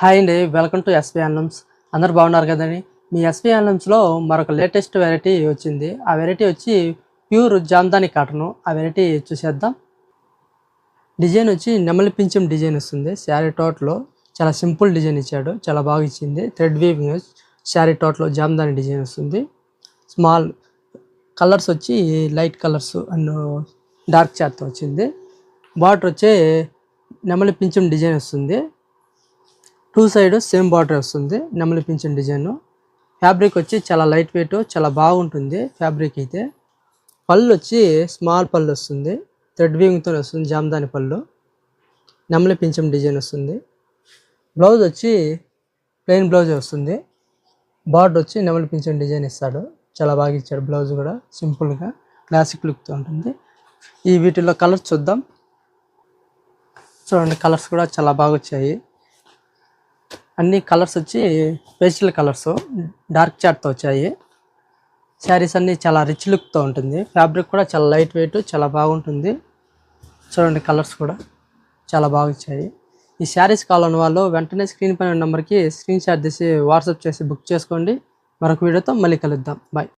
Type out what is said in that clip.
Hi అండి welcome to SP handlooms అందరు బాగున్నారు కదండి? మీ ఎస్పీ ఆన్లమ్స్లో మరొక లేటెస్ట్ వెరైటీ వచ్చింది. ఆ వెరైటీ వచ్చి ప్యూర్ జామ్దాని కాటను. ఆ వెరైటీ చూసేద్దాం. డిజైన్ వచ్చి నెమలి పింఛం డిజైన్ వస్తుంది. శారీ టోట్లో చాలా సింపుల్ డిజైన్ ఇచ్చాడు. చాలా బాగా ఇచ్చింది. థ్రెడ్ వీవింగ్ శారీ టోట్లో జామ్దాని డిజైన్ వస్తుంది. స్మాల్ కలర్స్ వచ్చి లైట్ కలర్స్ అండ్ డార్క్ చార్ట్తో వచ్చింది. బార్డర్ వచ్చి నెమలి పింఛం డిజైన్ వస్తుంది. టూ సైడ్ సేమ్ బార్డర్ వస్తుంది నెమలి పింఛన్ డిజైన్. ఫ్యాబ్రిక్ వచ్చి చాలా లైట్ వెయిట్ చాలా బాగుంటుంది ఫ్యాబ్రిక్ అయితే. పళ్ళు వచ్చి స్మాల్ పళ్ళు వస్తుంది థ్రెడ్ వీవింగ్తో వస్తుంది జామదాని పళ్ళు. నెమలి పింఛం డిజైన్ వస్తుంది. బ్లౌజ్ వచ్చి ప్లెయిన్ బ్లౌజ్ వస్తుంది. బార్డర్ వచ్చి నెమలి పింఛం డిజైన్ ఇస్తాడు. చాలా బాగా ఇచ్చాడు బ్లౌజ్ కూడా సింపుల్గా క్లాసిక్ లుక్తో ఉంటుంది. ఈ వీటిలో కలర్స్ చూద్దాం. చూడండి కలర్స్ కూడా చాలా బాగా వచ్చాయి. అన్ని కలర్స్ వచ్చి పేస్టల్ కలర్స్ డార్క్ చాట్తో వచ్చాయి. శారీస్ అన్నీ చాలా రిచ్ లుక్తో ఉంటుంది. ఫ్యాబ్రిక్ కూడా చాలా లైట్ వెయిట్ చాలా బాగుంటుంది. చూడండి కలర్స్ కూడా చాలా బాగా వచ్చాయి. ఈ శారీస్ కావాలని వాళ్ళు వెంటనే స్క్రీన్ పైన నెంబర్కి స్క్రీన్ షాట్ తీసి వాట్సాప్ చేసి బుక్ చేసుకోండి. మరొక వీడియోతో మళ్ళీ కలుద్దాం. బాయ్